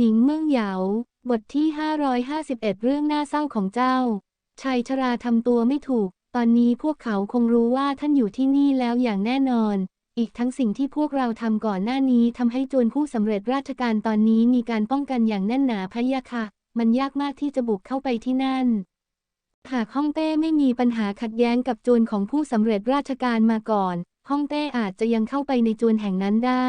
หนิงเมืองเหยา บทที่ 551 เรื่องน่าเศร้าของเจ้า ชายชราทำตัวไม่ถูก ตอนนี้พวกเขาคงรู้ว่าท่านอยู่ที่นี่แล้วอย่างแน่นอน อีกทั้งสิ่งที่พวกเราทำก่อนหน้านี้ทำให้โจรผู้สำเร็จราชการตอนนี้มีการป้องกันอย่างแน่นหนาพะยะค่ะ มันยากมากที่จะบุกเข้าไปที่นั่น หากฮ่องเต้ไม่มีปัญหาขัดแย้งกับโจรของผู้สำเร็จราชการมาก่อน ฮ่องเต้อาจจะยังเข้าไปในโจรแห่งนั้นได้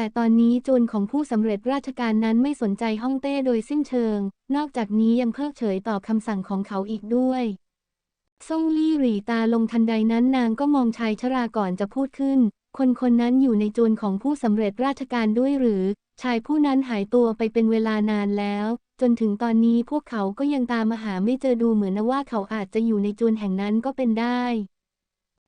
แต่ตอนนี้โจรของผู้สำเร็จราชการนั้นไม่สนใจฮ่องเต้โดยสิ้นเชิง นอกจากนี้ยังเพิกเฉยต่อคำสั่งของเขาอีกด้วยซ่งลี่หรี่ตาลงทันใดนั้นนางก็มองชายชราก่อนจะพูดขึ้น คนคนนั้นอยู่ในโจรของผู้สำเร็จราชการด้วยหรือ ชายผู้นั้นหายตัวไปเป็นเวลานานแล้ว จนถึงตอนนี้พวกเขาก็ยังตามมาหาไม่เจอดูเหมือนว่าเขาอาจจะอยู่ในโจรแห่งนั้นก็เป็นได้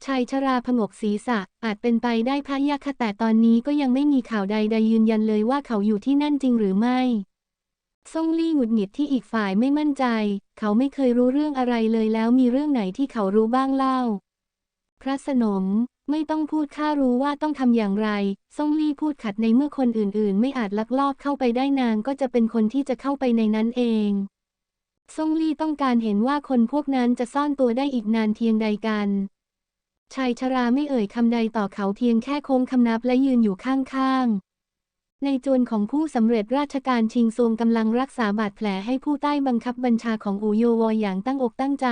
ชายชราผงกศีรษะ อาจเป็นไปได้พะยะค่ะแต่ตอนนี้ก็ยังไม่มีข่าวใดๆยืนยันเลยว่าเขาอยู่ที่นั่นจริงหรือไม่ซ่งลี่หงุดหงิดที่อีกฝ่ายไม่มั่นใจ เขาไม่เคยรู้เรื่องอะไรเลยแล้วมีเรื่องไหนที่เขารู้บ้างเล่า พระสนมไม่ต้องพูดข้ารู้ว่าต้องทำอย่างไรซ่งลี่พูดขัดในเมื่อคนอื่นๆ ไม่อาจลักลอบเข้าไปได้นางก็จะเป็นคนที่จะเข้าไปในนั้นเองซ่งลี่ต้องการเห็นว่าคนพวกนั้นจะซ่อนตัวได้อีกนานเพียงใดกัน ชายชราไม่เอ่ยคำใดต่อเขาเพียงแค่โค้งคำนับและยืนอยู่ข้างๆ ในโจรของผู้สำเร็จราชการชิงซงกำลังรักษาบาดแผลให้ผู้ใต้บังคับบัญชาของอูโยวออย่างตั้งอกตั้งใจ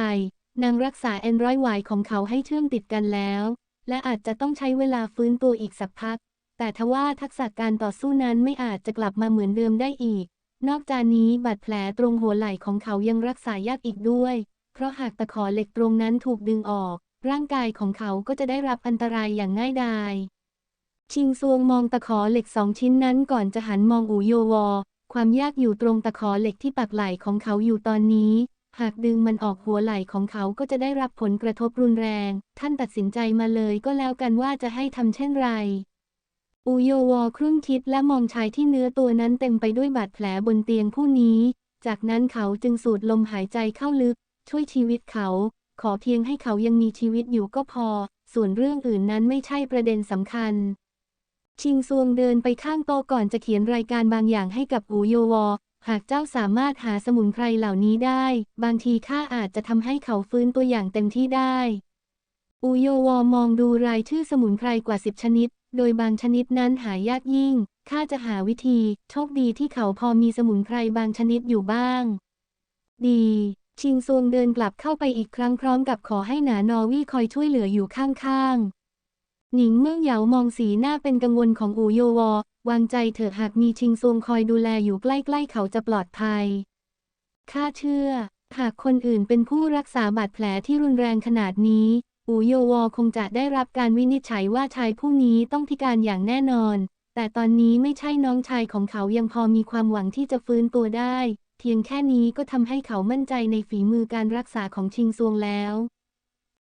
นางรักษาเอ็นร้อยหวายของเขาให้เชื่อมติดกันแล้ว และอาจจะต้องใช้เวลาฟื้นตัวอีกสักพัก แต่ทว่าทักษะการต่อสู้นั้นไม่อาจจะกลับมาเหมือนเดิมได้อีก นอกจากนี้บาดแผลตรงหัวไหล่ของเขายังรักษายากอีกด้วย เพราะหากตะขอเหล็กตรงนั้นถูกดึงออก ร่างกายของเขาก็จะได้รับอันตรายอย่างง่ายดาย ชิงซวงมองตะขอเหล็กสองชิ้นนั้นก่อนจะหันมองอูโยวอ ความยากอยู่ตรงตะขอเหล็กที่ปักไหล่ของเขาอยู่ตอนนี้ หากดึงมันออกหัวไหล่ของเขาก็จะได้รับผลกระทบรุนแรง ท่านตัดสินใจมาเลยก็แล้วกันว่าจะให้ทำเช่นไรอูโยวอครุ่นคิดและมองชายที่เนื้อตัวนั้นเต็มไปด้วยบาดแผลบนเตียงผู้นี้ จากนั้นเขาจึงสูดลมหายใจเข้าลึก ช่วยชีวิตเขา ขอเพียงให้เขายังมีชีวิตอยู่ก็พอ ส่วนเรื่องอื่นนั้นไม่ใช่ประเด็นสำคัญ ชิงซวงเดินไปข้างโต๊ะก่อนจะเขียนรายการบางอย่างให้กับอูโยวอ หากเจ้าสามารถหาสมุนไพรเหล่านี้ได้ บางทีข้าอาจจะทำให้เขาฟื้นตัวอย่างเต็มที่ได้ อูโยวอมองดูรายชื่อสมุนไพรกว่าสิบชนิด โดยบางชนิดนั้นหายากยิ่ง ข้าจะหาวิธี โชคดีที่เขาพอมีสมุนไพรบางชนิดอยู่บ้าง ดี ชิงซวงเดินกลับเข้าไปอีกครั้งพร้อมกับขอให้หนานอวี่คอยช่วยเหลืออยู่ข้างๆ หนิงเมื่อเหยามองสีหน้าเป็นกังวลของอูโยวอ วางใจเถอะหากมีชิงซวงคอยดูแลอยู่ใกล้ๆเขาจะปลอดภัย ข้าเชื่อ หากคนอื่นเป็นผู้รักษาบาดแผลที่รุนแรงขนาดนี้ อูโยวอคงจะได้รับการวินิจฉัยว่าชายผู้นี้ต้องพิการอย่างแน่นอน แต่ตอนนี้ไม่ใช่น้องชายของเขายังพอมีความหวังที่จะฟื้นตัวได้ เพียงแค่นี้ก็ทำให้เขามั่นใจในฝีมือการรักษาของชิงซวงแล้ว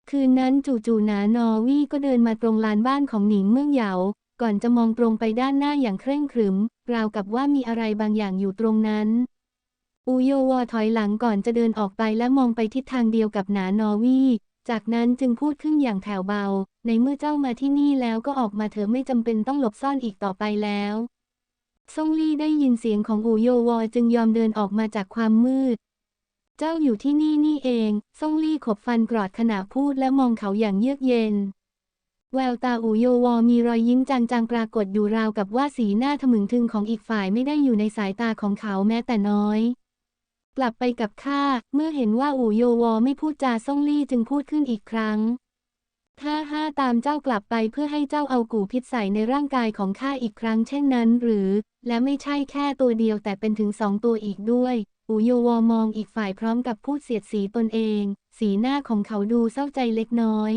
คืนนั้นจู่ๆหนานอวี่ก็เดินมาตรงลานบ้านของหนิงเมืองเหยา ก่อนจะมองตรงไปด้านหน้าอย่างเคร่งครึม ราวกับว่ามีอะไรบางอย่างอยู่ตรงนั้นอูโยวอถอยหลังก่อนจะเดินออกไปและมองไปทิศทางเดียวกับหนานอวี่ จากนั้นจึงพูดขึ้นอย่างแผ่วเบา ในเมื่อเจ้ามาที่นี่แล้วก็ออกมาเถอะไม่จำเป็นต้องหลบซ่อนอีกต่อไปแล้ว ซ่งลี่ได้ยินเสียงของอูโยวอจึงยอมเดินออกมาจากความมืด เจ้าอยู่ที่นี่นี่เอง ซ่งลี่ขบฟันกรอดขณะพูดและมองเขาอย่างเยือกเย็น แววตาอูโยวอมีรอยยิ้มจางๆปรากฏอยู่ราวกับว่าสีหน้าทะมึงทึงของอีกฝ่ายไม่ได้อยู่ในสายตาของเขาแม้แต่น้อย กลับไปกับข้า เมื่อเห็นว่าอูโยวอไม่พูดจาซ่งลี่จึงพูดขึ้นอีกครั้ง ห้าห้าตามเจ้ากลับไปเพื่อให้เจ้าเอากู่พิษใส่ในร่างกายของข้าอีกครั้งเช่นนั้นหรือ และไม่ใช่แค่ตัวเดียวแต่เป็นถึงสองตัวอีกด้วยอูโยวอมองอีกฝ่ายพร้อมกับพูดเสียดสีตนเอง สีหน้าของเขาดูเศร้าใจเล็กน้อย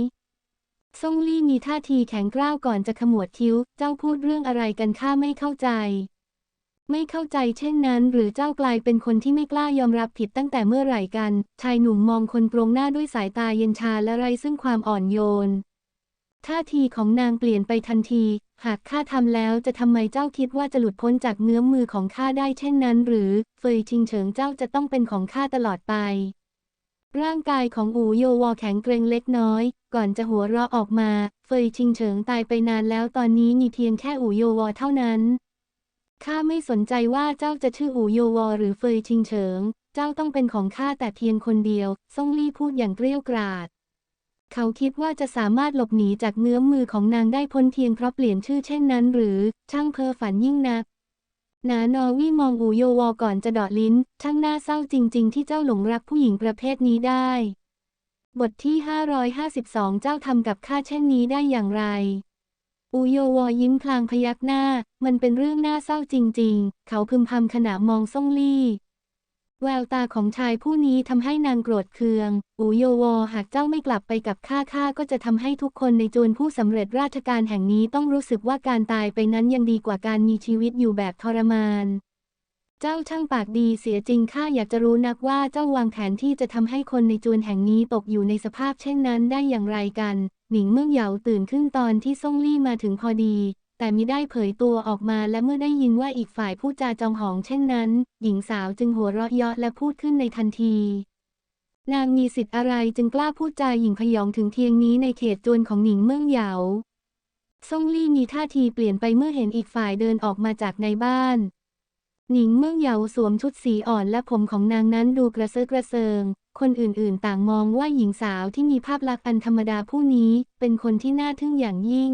ซ่งลี่มีท่าทีแข็งกร้าวก่อนจะขมวดคิ้ว เจ้าพูดเรื่องอะไรกันข้าไม่เข้าใจ ไม่เข้าใจเช่นนั้น หรือเจ้ากลายเป็นคนที่ไม่กล้ายอมรับผิดตั้งแต่เมื่อไหร่กัน ชายหนุ่มมองคนตรงหน้าด้วยสายตาเย็นชาและไรซึ่งความอ่อนโยน ท่าทีของนางเปลี่ยนไปทันที หากข้าทำแล้วจะทำไมเจ้าคิดว่าจะหลุดพ้นจากเงื้อมมือของข้าได้เช่นนั้น หรือเฟยชิงเฉิงเจ้าจะต้องเป็นของข้าตลอดไป ร่างกายของอูโยวอแข็งเกรงเล็กน้อย ก่อนจะหัวเราะออกมา เฟยชิงเฉิงตายไปนานแล้วตอนนี้มีเพียงแค่อูโยวอเท่านั้น ข้าไม่สนใจว่าเจ้าจะชื่ออูโยวอหรือเฟยชิงเฉิง เจ้าต้องเป็นของข้าแต่เพียงคนเดียวซ่งลี่พูดอย่างเกรี้ยวกราด เขาคิดว่าจะสามารถหลบหนีจากเงื้อมมือของนางได้พ้นเพียงเพราะเปลี่ยนชื่อเช่นนั้น หรือช่างเพ้อฝันยิ่งนักนานอวี่มองอูโยวอก่อนจะดอดลิ้น ช่างน่าเศร้าจริง ๆ ที่เจ้าหลงรักผู้หญิงประเภทนี้ได้ บทที่ 552 เจ้าทำกับข้าเช่นนี้ได้อย่างไร อูโยวอยิ้มพลางพยักหน้า มันเป็นเรื่องน่าเศร้าจริง ๆ เขาพึมพำขณะมองซ่งลี่ แววตาของชายผู้นี้ทำให้นางโกรธเคือง อูโยวอหากเจ้าไม่กลับไปกับข้าข้าก็จะทำให้ทุกคนในจวนผู้สำเร็จราชการแห่งนี้ต้องรู้สึกว่าการตายไปนั้นยังดีกว่าการมีชีวิตอยู่แบบทรมาน เจ้าช่างปากดีเสียจริงข้าอยากจะรู้นักว่าเจ้าวางแผนที่จะทำให้คนในจวนแห่งนี้ตกอยู่ในสภาพเช่นนั้นได้อย่างไรกัน หนิงเมื่อเหยาตื่นขึ้นตอนที่ซ่งลี่มาถึงพอดี แต่มิได้เผยตัวออกมาและเมื่อได้ยินว่าอีกฝ่ายพูดจาจองหองเช่นนั้น หญิงสาวจึงหัวเราะเยาะและพูดขึ้นในทันที นางมีสิทธิ์อะไรจึงกล้าพูดจาหญิงพยองถึงเทียงนี้ในเขตจวนของหนิงเมืองเหยาซ่งลี่มีท่าทีเปลี่ยนไปเมื่อเห็นอีกฝ่ายเดินออกมาจากในบ้าน หนิงเมืองเหยาสวมชุดสีอ่อนและผมของนางนั้นดูกระเซาะกระเซิง คนอื่นๆ ต่างมองว่าหญิงสาวที่มีภาพลักษณ์อันธรรมดาผู้นี้ เป็นคนที่น่าทึ่งอย่างยิ่ง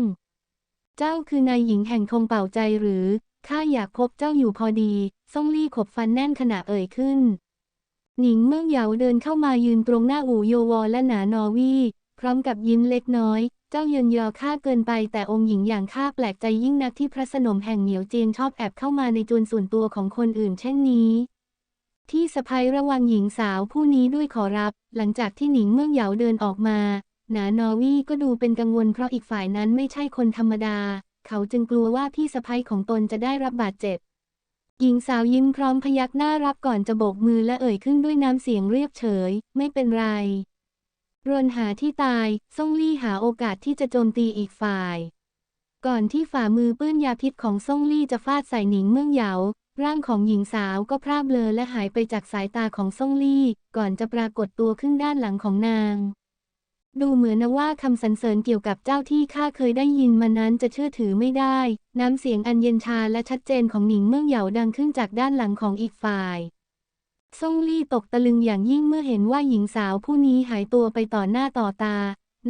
เจ้าคือนายหญิงแห่งคงเป่าใจหรือ ข้าอยากพบเจ้าอยู่พอดี ซ่งลี่ขบฟันแน่นขณะเอ่ยขึ้น หนิงเมื่อเหยาเดินเข้ามายืนตรงหน้าอู่โยวอและหนานอวีพร้อมกับยิ้มเล็กน้อย เจ้าเยินยอข้าเกินไป แต่องค์หญิงอย่างข้าแปลกใจยิ่งนักที่พระสนมแห่งเหนียวเจียงชอบแอบเข้ามาในจวนส่วนตัวของคนอื่นเช่นนี้ ที่สะพายระวังหญิงสาวผู้นี้ด้วยขอรับ หลังจากที่หนิงเมืองเหยาเดินออกมา หนานอวีก็ดูเป็นกังวลเพราะอีกฝ่ายนั้นไม่ใช่คนธรรมดา เขาจึงกลัวว่าพี่สะพ้ยของตนจะได้รับบาดเจ็บ หญิงสาวยิ้มพร้อมพยักหน้ารับก่อนจะโบกมือและเอ่ยขึ้นด้วยน้ำเสียงเรียบเฉย ไม่เป็นไร รนหาที่ตายซ่งลี่หาโอกาสที่จะโจมตีอีกฝ่าย ก่อนที่ฝ่ามือปื้นยาพิษของซ่งลี่จะฟาดใส่หนิงเมืองเหยา ร่างของหญิงสาวก็พร่าเบลอและหายไปจากสายตาของซ่งลี่ ก่อนจะปรากฏตัวขึ้นด้านหลังของนาง ดูเหมือนนะว่าคำสรรเสริญเกี่ยวกับเจ้าที่ข้าเคยได้ยินมานั้นจะเชื่อถือไม่ได้ น้ำเสียงอันเย็นชาและชัดเจนของหนิงเมืองเหยาดังขึ้นจากด้านหลังของอีกฝ่ายซ่งลี่ตกตะลึงอย่างยิ่งเมื่อเห็นว่าหญิงสาวผู้นี้หายตัวไปต่อหน้าต่อตา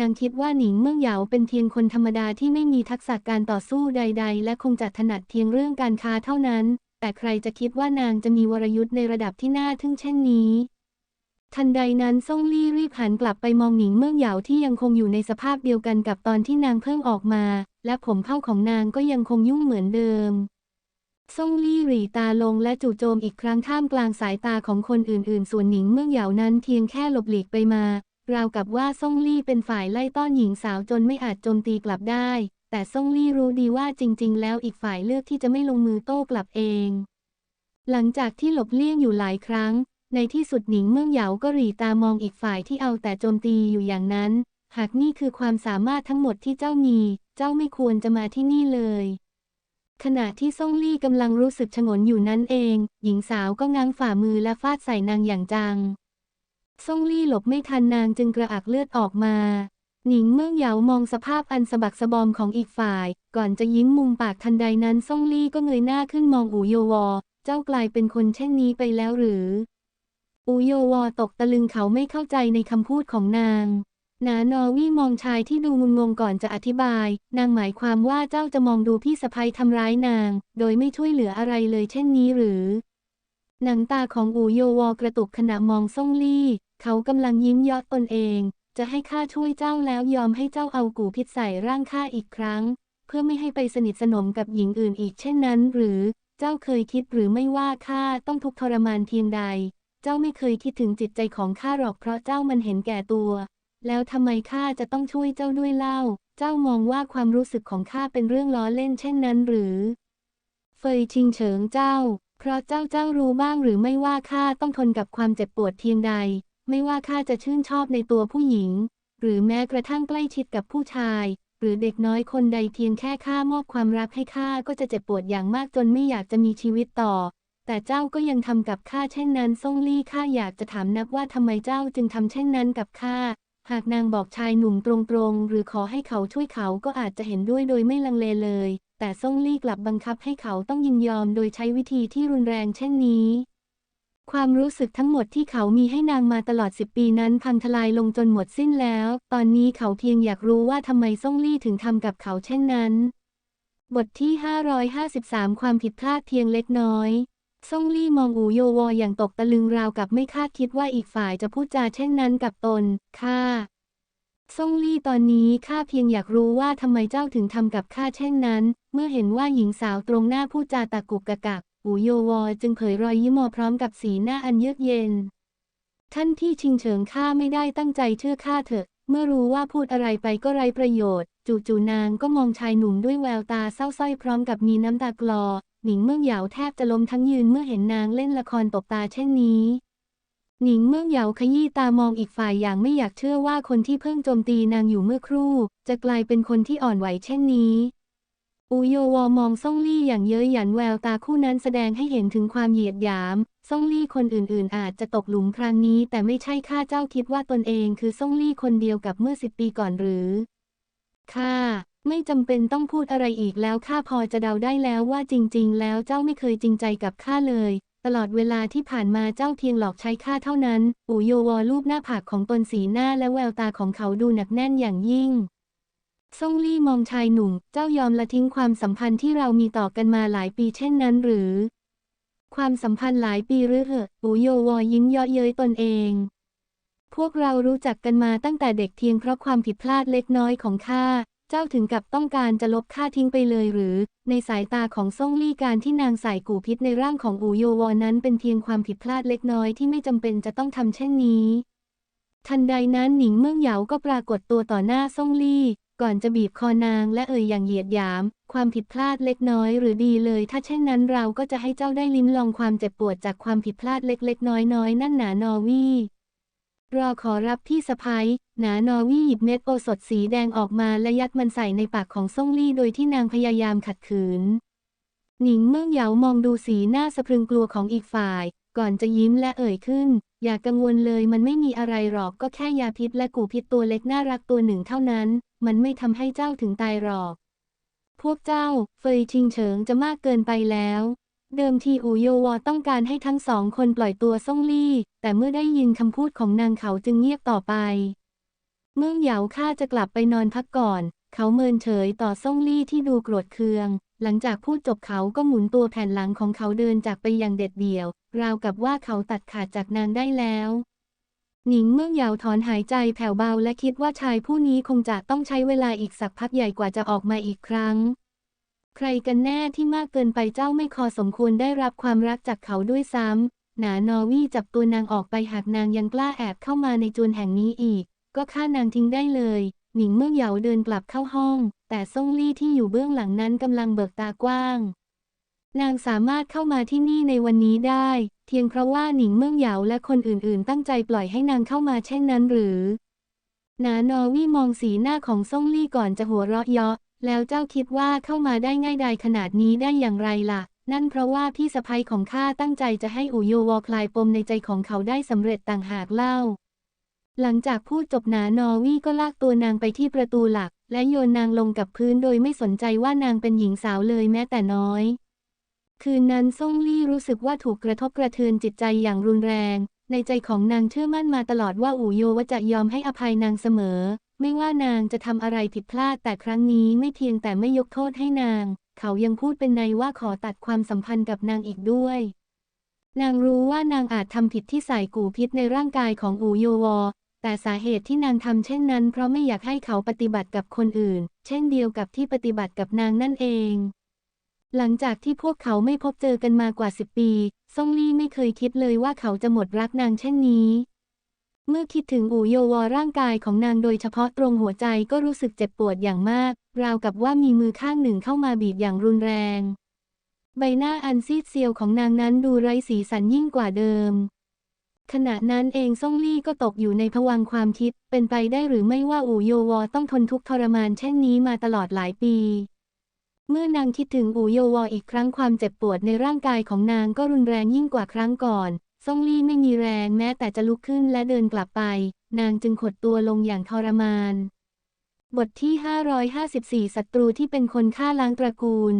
นางคิดว่าหนิงเมืองเหยาเป็นเพียงคนธรรมดาที่ไม่มีทักษะการต่อสู้ใด ๆ และคงจะถนัดเพียงเรื่องการค้าเท่านั้น แต่ใครจะคิดว่านางจะมีวรยุทธ์ในระดับที่น่าทึ่งเช่นนี้ ทันใดนั้นซ่งลี่รีบหันกลับไปมองหนิงเมืองเหยาที่ยังคงอยู่ในสภาพเดียวกันกับตอนที่นางเพิ่งออกมา และผมเผ้าของนางก็ยังคงยุ่งเหมือนเดิมซ่งลี่หรีตาลงและจู่โจมอีกครั้งท่ามกลางสายตาของคนอื่นๆ ส่วนหนิงเมืองเหยานั้นเพียงแค่หลบหลีกไปมา ราวกับว่าซ่งลี่เป็นฝ่ายไล่ต้อนหญิงสาวจนไม่อาจโจมตีกลับได้ แต่ซ่งลี่รู้ดีว่าจริง ๆ แล้วอีกฝ่ายเลือกที่จะไม่ลงมือโต้กลับเอง หลังจากที่หลบเลี่ยงอยู่หลายครั้ง ในที่สุดหนิงเมืองเหยาก็หรี่ตามองอีกฝ่ายที่เอาแต่โจมตีอยู่อย่างนั้น หากนี่คือความสามารถทั้งหมดที่เจ้ามี เจ้าไม่ควรจะมาที่นี่เลย ขณะที่ซ่งลี่กำลังรู้สึกฉงนอยู่นั้นเอง หญิงสาวก็ง้างฝ่ามือและฟาดใส่นางอย่างจังซ่งลี่หลบไม่ทันนางจึงกระอักเลือดออกมา หนิงเมื่องเหยามองสภาพอันสะบักสะบอมของอีกฝ่าย ก่อนจะยิ้มมุมปากทันใดนั้นซ่งลี่ก็เงยหน้าขึ้นมองอูโยวอ เจ้ากลายเป็นคนเช่นนี้ไปแล้วหรือ อูโยวอตกตะลึงเขาไม่เข้าใจในคำพูดของนางนานอวี่มองชายที่ดูงุนงงก่อนจะอธิบาย นางหมายความว่าเจ้าจะมองดูพี่สะพ้ยทำร้ายนาง โดยไม่ช่วยเหลืออะไรเลยเช่นนี้หรือ หนังตาของอูโยวอกระตุกขณะมองซ่งลี่ เขากำลังยิ้มยอดตนเอง จะให้ข้าช่วยเจ้าแล้วยอมให้เจ้าเอากูพิษใส่ร่างข้าอีกครั้ง เพื่อไม่ให้ไปสนิทสนมกับหญิงอื่นอีกเช่นนั้น หรือเจ้าเคยคิดหรือไม่ว่าข้าต้องทุกข์ทรมานเพียงใด เจ้าไม่เคยคิดถึงจิตใจของข้าหรอกเพราะเจ้ามันเห็นแก่ตัว แล้วทำไมข้าจะต้องช่วยเจ้าด้วยเล่า เจ้ามองว่าความรู้สึกของข้าเป็นเรื่องล้อเล่นเช่นนั้นหรือ เฟยชิงเฉิงเจ้า เพราะเจ้าเจ้ารู้บ้างหรือไม่ว่าข้าต้องทนกับความเจ็บปวดเพียงใด ไม่ว่าข้าจะชื่นชอบในตัวผู้หญิง หรือแม้กระทั่งใกล้ชิดกับผู้ชาย หรือเด็กน้อยคนใดเพียงแค่ข้ามอบความรักให้ข้าก็จะเจ็บปวดอย่างมากจนไม่อยากจะมีชีวิตต่อ แต่เจ้าก็ยังทำกับข้าเช่นนั้นซ่งลี่ข้าอยากจะถามนักว่าทำไมเจ้าจึงทำเช่นนั้นกับข้าหากนางบอกชายหนุ่มตรงๆ หรือขอให้เขาช่วยเขาก็อาจจะเห็นด้วยโดยไม่ลังเลเลย แต่แต่ซ่งลี่กลับบังคับให้เขาต้องยินยอมโดยใช้วิธีที่รุนแรงเช่นนี้ ความรู้สึกทั้งหมดที่เขามีให้นางมาตลอดสิบปีนั้นพังทลายลงจนหมดสิ้นแล้ว ตอนนี้เขาเพียงอยากรู้ว่าทำไมซ่งลี่ถึงทำกับเขาเช่นนั้น บทที่ 553 ความผิดพลาดเพียงเล็กน้อยซ่งลี่มองอูโยวออย่างตกตะลึงราวกับไม่คาดคิดว่าอีกฝ่ายจะพูดจาเช่นนั้นกับตนค่ะซ่งลี่ตอนนี้ข้าเพียงอยากรู้ว่าทำไมเจ้าถึงทำกับข้าเช่นนั้น เมื่อเห็นว่าหญิงสาวตรงหน้าพูดจาตะกุกกะกัก อูโยวอจึงเผยรอยยิ้มอพร้อมกับสีหน้าอันเยือกเย็น ท่านที่ชิงเฉิงข้าไม่ได้ตั้งใจเชื่อข้าเถอะ เมื่อรู้ว่าพูดอะไรไปก็ไร้ประโยชน์ จู่ๆนางก็มองชายหนุ่มด้วยแววตาเศร้าส้อยพร้อมกับมีน้ำตากลอ หนิงเมืองเหยาแทบจะล้มทั้งยืนเมื่อเห็นนางเล่นละครตบตาเช่นนี้หนิงเมืองเหยาขยี้ตามองอีกฝ่ายอย่างไม่อยากเชื่อว่าคนที่เพิ่งโจมตีนางอยู่เมื่อครู่ จะกลายเป็นคนที่อ่อนไหวเช่นนี้ อูโยวอมองซ่งลี่อย่างเย้ยหยันแววตาคู่นั้นแสดงให้เห็นถึงความเหยียดหยามซ่งลี่คนอื่นๆ อาจจะตกหลุมพรางนี้ แต่ไม่ใช่ข้าเจ้าคิดว่าตนเองคือซ่งลี่คนเดียวกับเมื่อสิบปีก่อนหรือค่ะไม่จำเป็นต้องพูดอะไรอีกแล้วข้าพอจะเดาได้แล้วว่าจริง ๆ แล้วเจ้าไม่เคยจริงใจกับข้าเลย ตลอดเวลาที่ผ่านมาเจ้าเพียงหลอกใช้ข้าเท่านั้น อูโยวอรูปหน้าผากของตนสีหน้าและแววตาของเขาดูหนักแน่นอย่างยิ่ง ซ่งลี่มองชายหนุ่ม เจ้ายอมละทิ้งความสัมพันธ์ที่เรามีต่อกันมาหลายปีเช่นนั้นหรือ ความสัมพันธ์หลายปีหรือเหอะอูโยวอยิ้มเยาะเย้ยตนเอง พวกเรารู้จักกันมาตั้งแต่เด็กเพียงเพราะความผิดพลาดเล็กน้อยของข้า เจ้าถึงกับต้องการจะลบข้าทิ้งไปเลยหรือ ในสายตาของซ่งลี่การที่นางใส่กูพิษในร่างของอูโยวอนั้นเป็นเพียงความผิดพลาดเล็กน้อยที่ไม่จำเป็นจะต้องทำเช่นนี้ ทันใดนั้นหนิงเมืองเหยาก็ปรากฏตัวต่อหน้าซ่งลี่ ก่อนจะบีบคอนางและเอ่ยอย่างเหยียดหยาม ความผิดพลาดเล็กน้อยหรือดีเลย ถ้าเช่นนั้นเราก็จะให้เจ้าได้ลิ้มลองความเจ็บปวดจากความผิดพลาดเล็กๆ น้อยๆ นั่นหนานอวี่รอขอรับพี่สะพ้ยหนานอวี่หยิบเม็ดโอสถสีแดงออกมาและยัดมันใส่ในปากของซ่งลี่โดยที่นางพยายามขัดขืน หนิงเมื่อเหยามองดูสีหน้าสะพรึงกลัวของอีกฝ่าย ก่อนจะยิ้มและเอ่ยขึ้น อย่ากกังวลเลยมันไม่มีอะไรหรอกก็แค่ยาพิษและกูพิษตัวเล็กน่ารักตัวหนึ่งเท่านั้น มันไม่ทำให้เจ้าถึงตายหรอก พวกเจ้า เฟยชิงเฉิงจะมากเกินไปแล้ว เดิมทีอูโยวอต้องการให้ทั้งสองคนปล่อยตัวซ่งลี่ แต่เมื่อได้ยินคำพูดของนางเขาจึงเงียบต่อไป เมื่อเหยาข้าจะกลับไปนอนพักก่อน เขาเมินเฉยต่อซ่งลี่ที่ดูโกรธเคือง หลังจากพูดจบเขาก็หมุนตัวแผ่นหลังของเขาเดินจากไปอย่างเด็ดเดี่ยว ราวกับว่าเขาตัดขาดจากนางได้แล้ว หนิงเมื่อยาวถอนหายใจแผ่วเบาและคิดว่าชายผู้นี้คงจะต้องใช้เวลาอีกสักพักใหญ่กว่าจะออกมาอีกครั้ง ใครกันแน่ที่มากเกินไปเจ้าไม่คอสมควรได้รับความรักจากเขาด้วยซ้ำหนานอวี่จับตัวนางออกไปหากนางยังกล้าแอบเข้ามาในจวนแห่งนี้อีก ก็ฆ่านางทิ้งได้เลย หนิงเมื่อเหยาเดินกลับเข้าห้อง แต่ซ่งลี่ที่อยู่เบื้องหลังนั้นกำลังเบิกตากว้าง นางสามารถเข้ามาที่นี่ในวันนี้ได้เพียงเพราะว่าหนิงเมืองเหยาและคนอื่นๆ ตั้งใจปล่อยให้นางเข้ามาเช่นนั้นหรือ นานอวี่มองสีหน้าของซ่งลี่ก่อนจะหัวเราะเยาะ แล้วเจ้าคิดว่าเข้ามาได้ง่ายดายขนาดนี้ได้อย่างไรล่ะ นั่นเพราะว่าพี่สะใภ้ของข้าตั้งใจจะให้อูโยวอคลายปมในใจของเขาได้สำเร็จต่างหากเล่า หลังจากพูดจบหนานอวี่ก็ลากตัวนางไปที่ประตูหลัก และโยนนางลงกับพื้นโดยไม่สนใจว่านางเป็นหญิงสาวเลยแม้แต่น้อย คืนนั้นซ่งลี่รู้สึกว่าถูกกระทบกระเทือนจิตใจอย่างรุนแรง ในใจของนางเชื่อมั่นมาตลอดว่าอู่โยวจะยอมให้อภัยนางเสมอ ไม่ว่านางจะทำอะไรผิดพลาดแต่ครั้งนี้ไม่เพียงแต่ไม่ยกโทษให้นาง เขายังพูดเป็นในว่าขอตัดความสัมพันธ์กับนางอีกด้วยนางรู้ว่านางอาจทำผิดที่ใส่กูพิษในร่างกายของอูโยวอ แต่สาเหตุที่นางทำเช่นนั้น เพราะไม่อยากให้เขาปฏิบัติกับคนอื่น เช่นเดียวกับที่ปฏิบัติกับนางนั่นเอง หลังจากที่พวกเขาไม่พบเจอกันมากว่าสิบปีซ่งลี่ไม่เคยคิดเลยว่าเขาจะหมดรักนางเช่นนี้ เมื่อคิดถึงอูโยวอร่างกายของนางโดยเฉพาะตรงหัวใจก็รู้สึกเจ็บปวดอย่างมาก ราวกับว่ามีมือข้างหนึ่งเข้ามาบีบอย่างรุนแรง ใบหน้าอันซีดเซียวของนางนั้นดูไร้สีสันยิ่งกว่าเดิม ขณะนั้นเองซ่งลี่ก็ตกอยู่ในภวังความคิด เป็นไปได้หรือไม่ว่าอูโยวอต้องทนทุกข์ทรมานเช่นนี้มาตลอดหลายปี เมื่อนางคิดถึงอูโยวออีกครั้งความเจ็บปวดในร่างกายของนางก็รุนแรงยิ่งกว่าครั้งก่อนซ่งลี่ไม่มีแรงแม้แต่จะลุกขึ้นและเดินกลับไป นางจึงขดตัวลงอย่างทรมาน บทที่ 554 ศัตรูที่เป็นคนฆ่าล้างตระกูล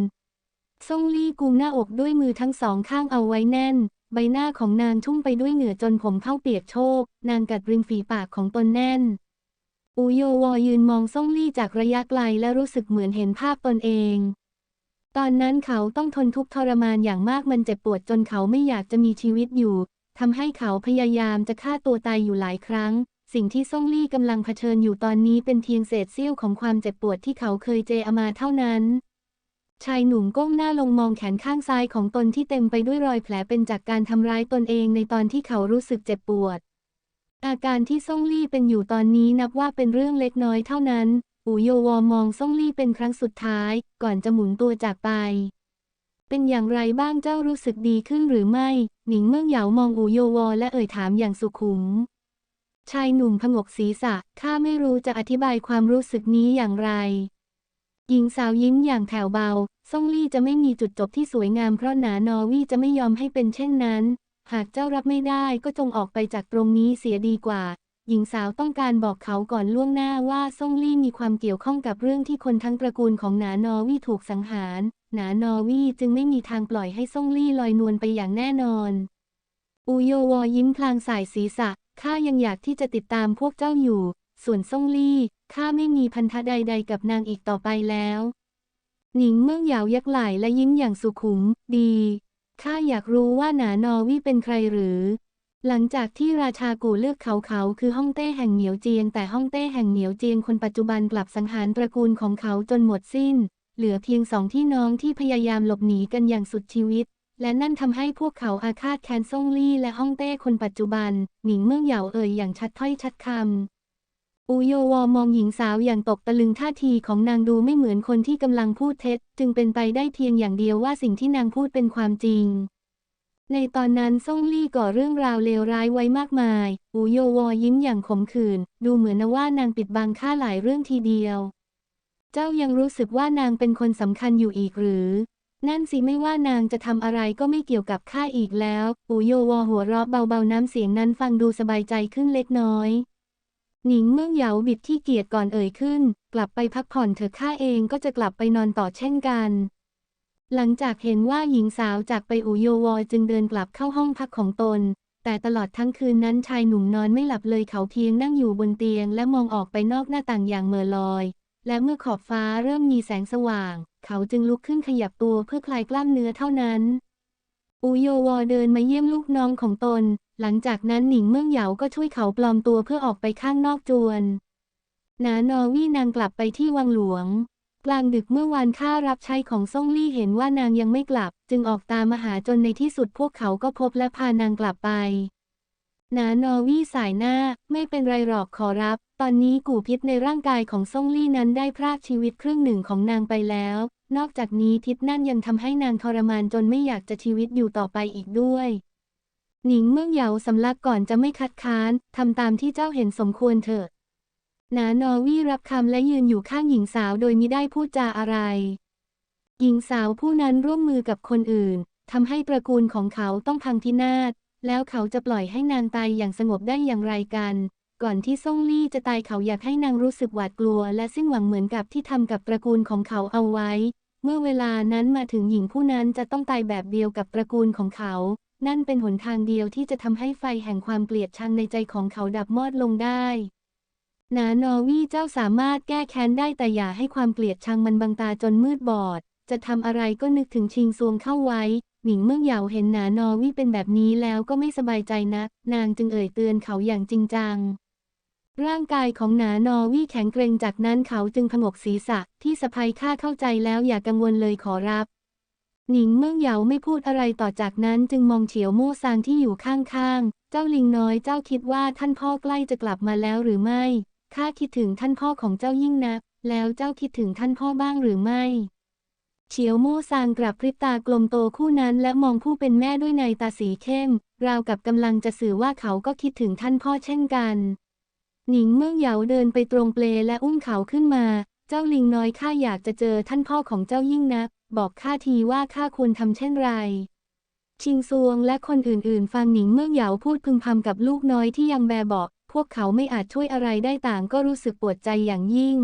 ซ่งลี่กุมหน้าอกด้วยมือทั้งสองข้างเอาไว้แน่น ใบหน้าของนางชุ่มไปด้วยเหงื่อจนผมเข้าเปียกโชก นางกัดริมฝีปากของตนแน่น อูโยวอยืนมองซ่งลี่จากระยะไกลและรู้สึกเหมือนเห็นภาพตนเอง ตอนนั้นเขาต้องทนทุกข์ทรมานอย่างมากมันเจ็บปวดจนเขาไม่อยากจะมีชีวิตอยู่ทำให้เขาพยายามจะฆ่าตัวตายอยู่หลายครั้ง สิ่งที่ซ่งลี่กำลังเผชิญอยู่ตอนนี้เป็นเพียงเศษเสี้ยวของความเจ็บปวดที่เขาเคยเจอมาเท่านั้น ชายหนุ่มก้มหน้าลงมองแขนข้างซ้ายของตนที่เต็มไปด้วยรอยแผลเป็นจากการทำร้ายตนเองในตอนที่เขารู้สึกเจ็บปวด อาการที่ซ่งลี่เป็นอยู่ตอนนี้นับว่าเป็นเรื่องเล็กน้อยเท่านั้น อูโยวอมองซ่งลี่เป็นครั้งสุดท้าย ก่อนจะหมุนตัวจากไป เป็นอย่างไรบ้างเจ้ารู้สึกดีขึ้นหรือไม่ หนิงเมื่องเหยามองอูโยวอและเอ่ยถามอย่างสุขุม ชายหนุ่มผงกศีรษะข้าไม่รู้จะอธิบายความรู้สึกนี้อย่างไร หญิงสาวยิ้มอย่างแผ่วเบา ซ่งลี่จะไม่มีจุดจบที่สวยงามเพราะหนานอวี่จะไม่ยอมให้เป็นเช่นนั้น หากเจ้ารับไม่ได้ก็จงออกไปจากตรงนี้เสียดีกว่า หญิงสาวต้องการบอกเขาก่อนล่วงหน้าว่าซ่งลี่มีความเกี่ยวข้องกับเรื่องที่คนทั้งตระกูลของหนานอวี่ถูกสังหาร หนานอวี่จึงไม่มีทางปล่อยให้ซ่งลี่ลอยนวลไปอย่างแน่นอน อูโยวอยิ้มพลางสายศีรษะข้ายังอยากที่จะติดตามพวกเจ้าอยู่ ส่วนซ่งลี่ ข้าไม่มีพันธะใด ๆ กับนางอีกต่อไปแล้ว หนิงเมื่องหยาวยักไหล่และยิ้มอย่างสุขุม ดีข้าอยากรู้ว่าหนานอวี่เป็นใครหรือ หลังจากที่ราชากูเลือกเขาเขาคือฮ่องเต้แห่งเหนียวเจียง แต่ฮ่องเต้แห่งเหนียวเจียงคนปัจจุบันกลับสังหารตระกูลของเขาจนหมดสิ้น เหลือเพียงสองที่น้องที่พยายามหลบหนีกันอย่างสุดชีวิต และนั่นทำให้พวกเขาอาฆาตแค้นซ่งลี่และฮ่องเต้คนปัจจุบัน หนิงเมื่องเหยาเอ่ยอย่างชัดถ้อยชัดคำ อูโยวอมองหญิงสาวอย่างตกตะลึงท่าทีของนางดูไม่เหมือนคนที่กำลังพูดเท็จ จึงเป็นไปได้เพียงอย่างเดียวว่าสิ่งที่นางพูดเป็นความจริง ในตอนนั้นซ่งลี่ก่อเรื่องราวเลวร้ายไว้มากมาย อูโยวอยิ้มอย่างขมขื่นดูเหมือนว่านางปิดบังข้าหลายเรื่องทีเดียว เจ้ายังรู้สึกว่านางเป็นคนสำคัญอยู่อีกหรือ นั่นสิไม่ว่านางจะทำอะไรก็ไม่เกี่ยวกับข้าอีกแล้ว อูโยวอหัวเราะเบาๆน้ำเสียงนั้นฟังดูสบายใจขึ้นเล็กน้อย หนิงเมื่องเหยาบิดที่เกียจก่อนเอ่ยขึ้น กลับไปพักผ่อนเถอะข้าเองก็จะกลับไปนอนต่อเช่นกัน หลังจากเห็นว่าหญิงสาวจากไปอูโยวอจึงเดินกลับเข้าห้องพักของตน แต่ตลอดทั้งคืนนั้นชายหนุ่มนอนไม่หลับเลยเขาเพียงนั่งอยู่บนเตียง และมองออกไปนอกหน้าต่างอย่างเหม่อลอย และเมื่อขอบฟ้าเริ่มมีแสงสว่าง เขาจึงลุกขึ้นขยับตัวเพื่อคลายกล้ามเนื้อเท่านั้น อูโยวอเดินมาเยี่ยมลูกน้องของตน หลังจากนั้นหนิงเมื่องเหยาก็ช่วยเขาปลอมตัวเพื่อออกไปข้างนอกจวนนานอวี่นางกลับไปที่วังหลวง กลางดึกเมื่อวานข้ารับใช้ของซ่งลี่เห็นว่านางยังไม่กลับ จึงออกตามมาหาจนในที่สุดพวกเขาก็พบและพานางกลับไปนานอวี่สายหน้าไม่เป็นไรหรอกขอรับ ตอนนี้กู่พิษในร่างกายของซ่งลี่นั้นได้พรากชีวิตครึ่งหนึ่งของนางไปแล้ว นอกจากนี้ทิศนั่นยังทำให้นางทรมานจนไม่อยากจะชีวิตอยู่ต่อไปอีกด้วย หนิงเมื่อเหยาสำลักก่อนจะไม่คัดค้านทำตามที่เจ้าเห็นสมควรเถอะนานอวี่รับคำและยืนอยู่ข้างหญิงสาวโดยมิได้พูดจาอะไร หญิงสาวผู้นั้นร่วมมือกับคนอื่นทำให้ตระกูลของเขาต้องพังพินาศแล้วเขาจะปล่อยให้นางตายอย่างสงบได้อย่างไรกัน ก่อนที่ซ่งลี่จะตายเขาอยากให้นางรู้สึกหวาดกลัว และสิ้นหวังเหมือนกับที่ทำกับตระกูลของเขาเอาไว้ เมื่อเวลานั้นมาถึงหญิงผู้นั้นจะต้องตายแบบเดียวกับตระกูลของเขา นั่นเป็นหนทางเดียวที่จะทำให้ไฟแห่งความเกลียดชังในใจของเขาดับมอดลงได้นานอวี่เจ้าสามารถแก้แค้นได้แต่อย่าให้ความเกลียดชังมันบังตาจนมืดบอด จะทำอะไรก็นึกถึงชิงซวงเข้าไว้ หนิงเมื่องเหยาเห็นหนานอวี่เป็นแบบนี้แล้วก็ไม่สบายใจนัก นางจึงเอ่ยเตือนเขาอย่างจริงจัง ร่างกายของหนานอวี่แข็งเกรงจากนั้นเขาจึงผงกศีรษะที่สะพายข้าเข้าใจแล้วอย่ากังวลเลยขอรับ หนิงเมื่องเหยาไม่พูดอะไรต่อจากนั้นจึงมองเฉียวโม่ซางที่อยู่ข้างๆ เจ้าลิงน้อยเจ้าคิดว่าท่านพ่อใกล้จะกลับมาแล้วหรือไม่ ข้าคิดถึงท่านพ่อของเจ้ายิ่งนัก แล้วเจ้าคิดถึงท่านพ่อบ้างหรือไม่ เฉียวโม่ซางกลับพริบตากลมโตคู่นั้นและมองผู้เป็นแม่ด้วยในตาสีเข้ม ราวกับกำลังจะสื่อว่าเขาก็คิดถึงท่านพ่อเช่นกัน หนิงเมื่องเหยาเดินไปตรงเปลและอุ้มเขาขึ้นมา เจ้าลิงน้อยข้าอยากจะเจอท่านพ่อของเจ้ายิ่งนัก บอกข้าทีว่าข้าควรทำเช่นไร ชิงซวงและคนอื่นๆ ฟังหนิงเมื่อเหยาพูดพึมพำกับลูกน้อยที่ยังแบเบาะพวกเขาไม่อาจช่วยอะไรได้ต่างก็รู้สึกปวดใจอย่างยิ่ง